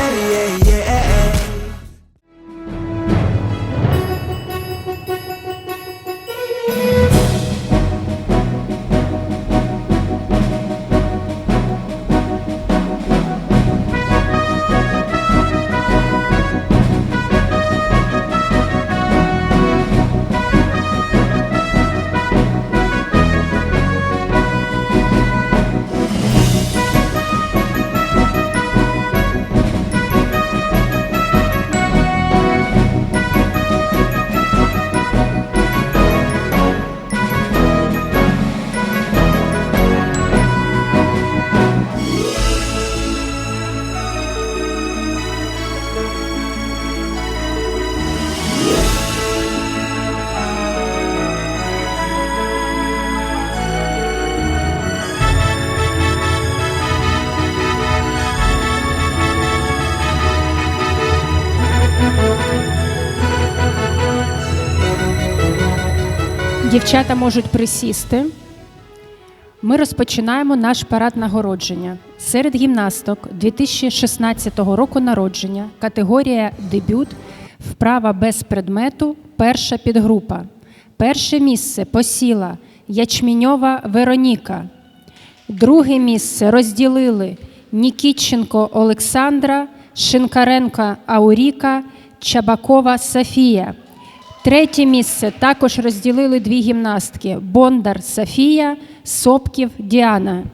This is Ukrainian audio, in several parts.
yeah, yeah. Дівчата можуть присісти. Ми розпочинаємо наш парад нагородження. Серед гімнасток 2016 року народження, категорія дебют, вправа без предмету, перша підгрупа. Перше місце посіла Ячміньова Вероніка. Друге місце розділили Нікітченко Олександра, Шинкаренко Ауріка, Чабакова Софія. Третє місце також розділили дві гімнастки: Бондар Софія, Сопків Діана.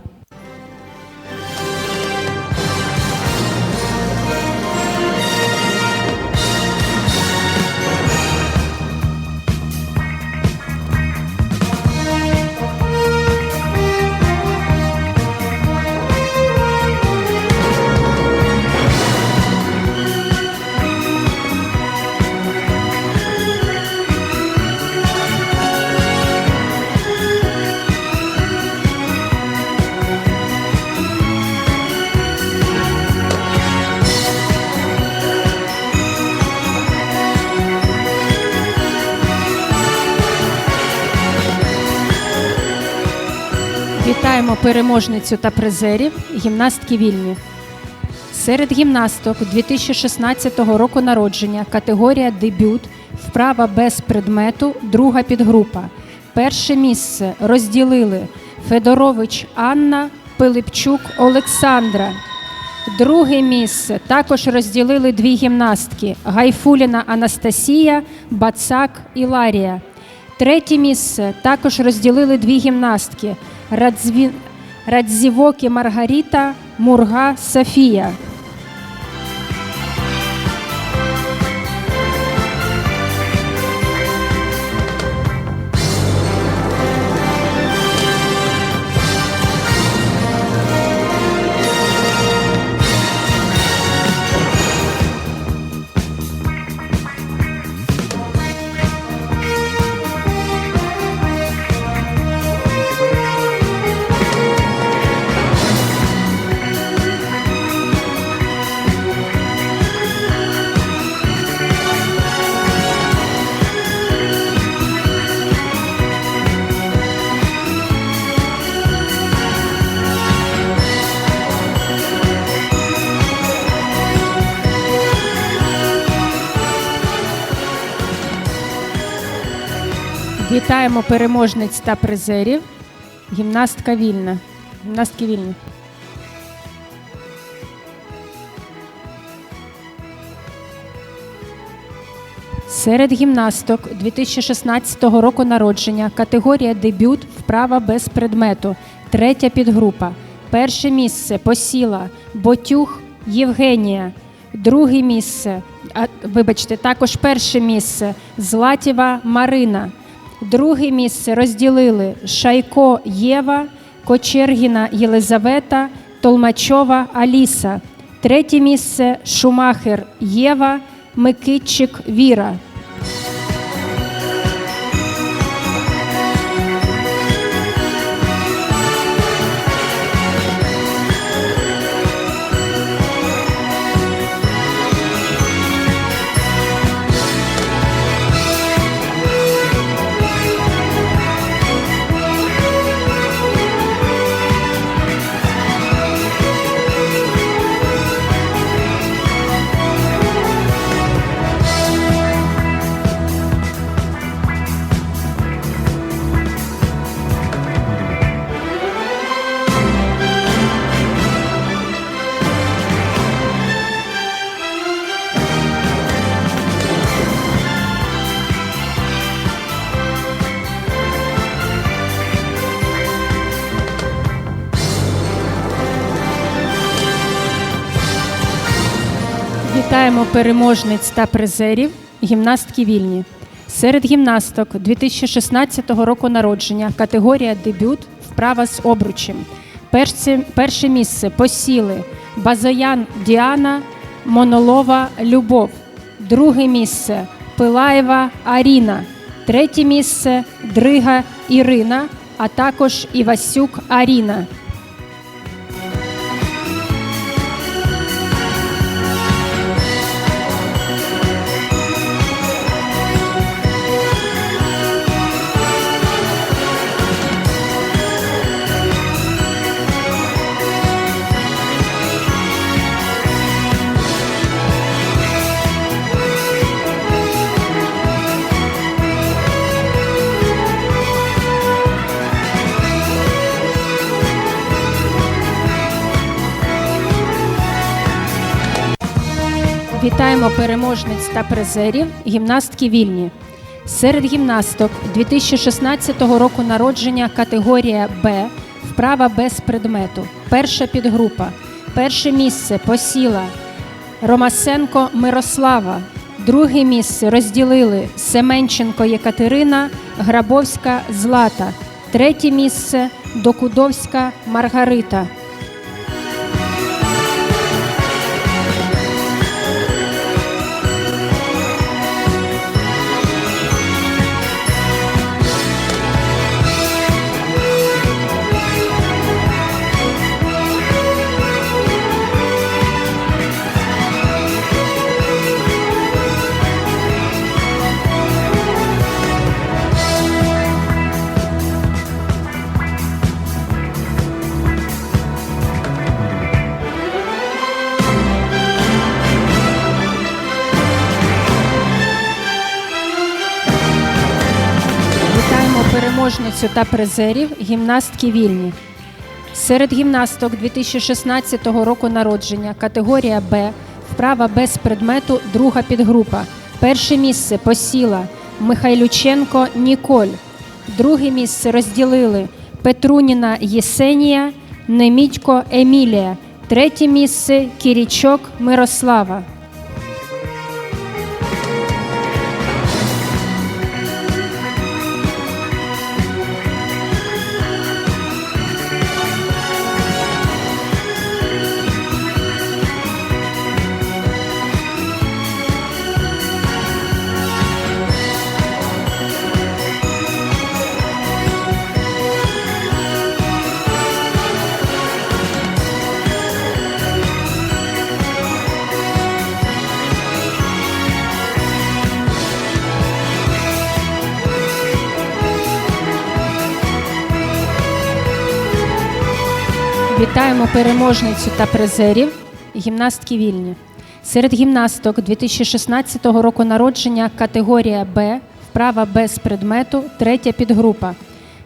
Вітаємо переможницю та призерів гімнастки вільні. Серед гімнасток 2016 року народження категорія дебют, вправа без предмету, друга підгрупа. Перше місце розділили Федорович Анна, Пилипчук Олександра. Друге місце також розділили дві гімнастки: Гайфуліна Анастасія, Бацак Іларія. Третє місце також розділили дві гімнастки: Радзві... Радзівокі Маргаріта, Мурга Софія. Вітаємо переможниць та призерів. Гімнастка вільна. Гімнастки вільні. Серед гімнасток 2016 року народження категорія дебют вправа без предмету. Третя підгрупа. Перше місце посіла Ботюх Євгенія. Друге місце, а, вибачте, також перше місце Златєва Марина. Друге місце розділили Шайко Єва, Кочергіна Єлизавета, Толмачова Аліса. Третє місце Шумахер Єва, Микитчик Віра. Вітаємо переможниць та призерів гімнастки вільні. Серед гімнасток 2016 року народження категорія дебют вправа з обручем. Перше, перше місце посіли Базоян Діана, Монолова Любов. Друге місце Пилаєва Аріна. Третє місце Дрига Ірина, а також Івасюк Аріна. Вітаємо переможниць та призерів гімнастки вільні. Серед гімнасток 2016 року народження категорія Б вправа без предмету. Перша підгрупа. Перше місце посіла Ромасенко Мирослава. Друге місце розділили Семенченко Єкатерина, Грабовська Злата. Третє місце Докудовська Маргарита. Переможницю та призерів гімнастки вільні. Серед гімнасток 2016 року народження категорія Б вправа без предмету, друга підгрупа. Перше місце посіла Михайлюченко Ніколь. Друге місце розділили Петруніна Єсенія, Немітько Емілія. Третє місце Кірічок Мирослава. Вітаємо переможницю та призерів гімнастки вільні. Серед гімнасток 2016 року народження категорія Б вправа без предмету, третя підгрупа.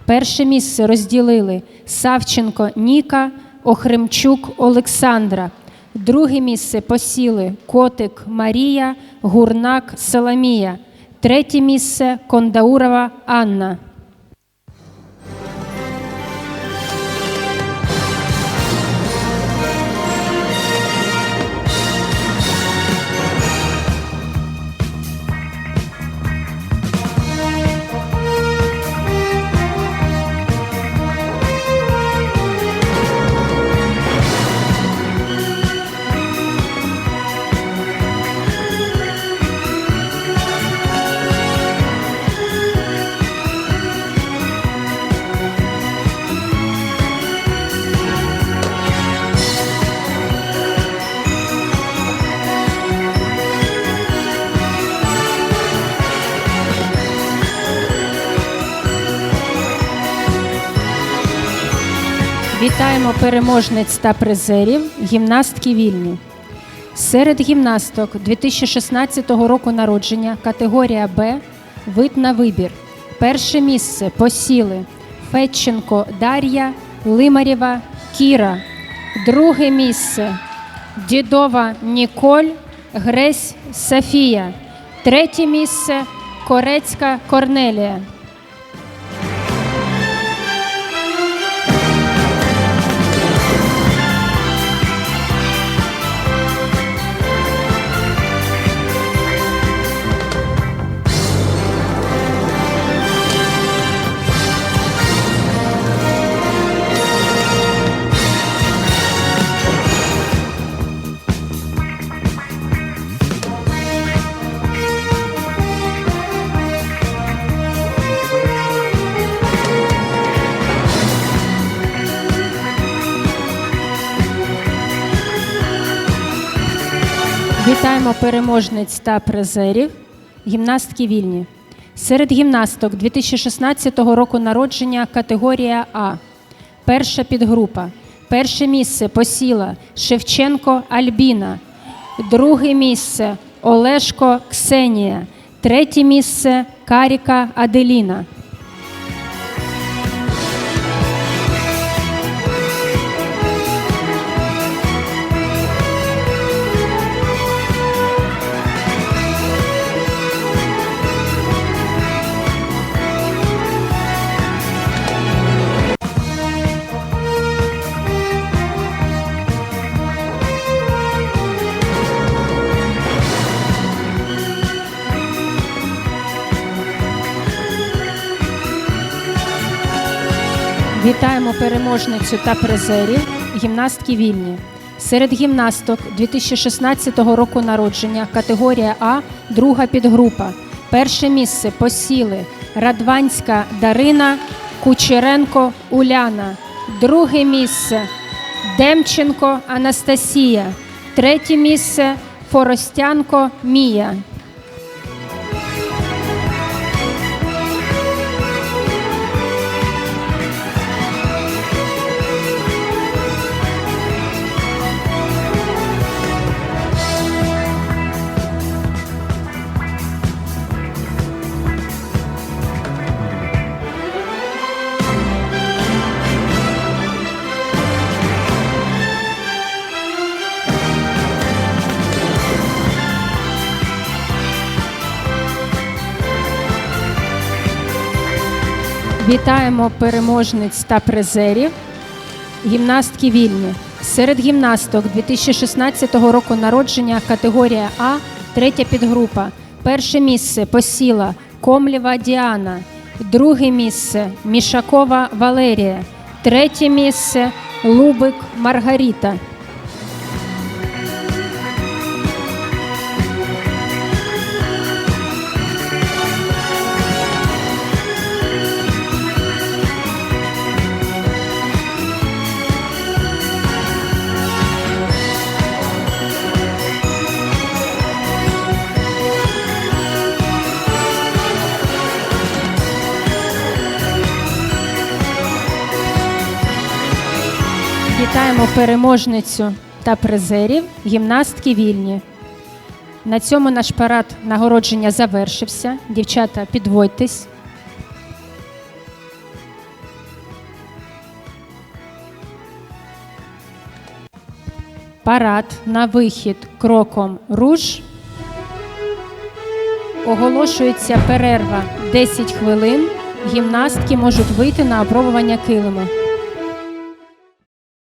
Перше місце розділили Савченко Ніка, Охремчук Олександра. Друге місце посіли Котик Марія, Гурнак Соломія. Третє місце Кондаурова Анна. Вітаємо переможниць та призерів гімнастки вільні. Серед гімнасток 2016 року народження категорія Б вид на вибір. Перше місце посіли Федченко Дар'я, Лимарєва Кіра. Друге місце Дідова Ніколь, Гресь Софія. Третє місце Корецька Корнелія. Вітаємо переможниць та призерів. Гімнастки вільні. Серед гімнасток 2016 року народження категорія А. Перша підгрупа. Перше місце посіла Шевченко Альбіна. Друге місце Олешко Ксенія. Третє місце Каріка Аделіна. Переможницю та призерів гімнастки вільні. Серед гімнасток 2016 року народження категорія А, друга підгрупа. Перше місце посіли Радванська Дарина, Кучеренко Уляна. Друге місце Демченко Анастасія. Третє місце Форостянко Мія. Вітаємо переможниць та призерів. Гімнастки вільні. Серед гімнасток 2016 року народження категорія А, третя підгрупа. Перше місце посіла Комлєва Діана. Друге місце Мішакова Валерія. Третє місце Лубик Маргарита. Вітаємо переможницю та призерів гімнастки вільні. На цьому наш парад нагородження завершився. Дівчата, підводьтесь. Парад на вихід кроком руш. Оголошується перерва 10 хвилин. Гімнастки можуть вийти на опробування килиму.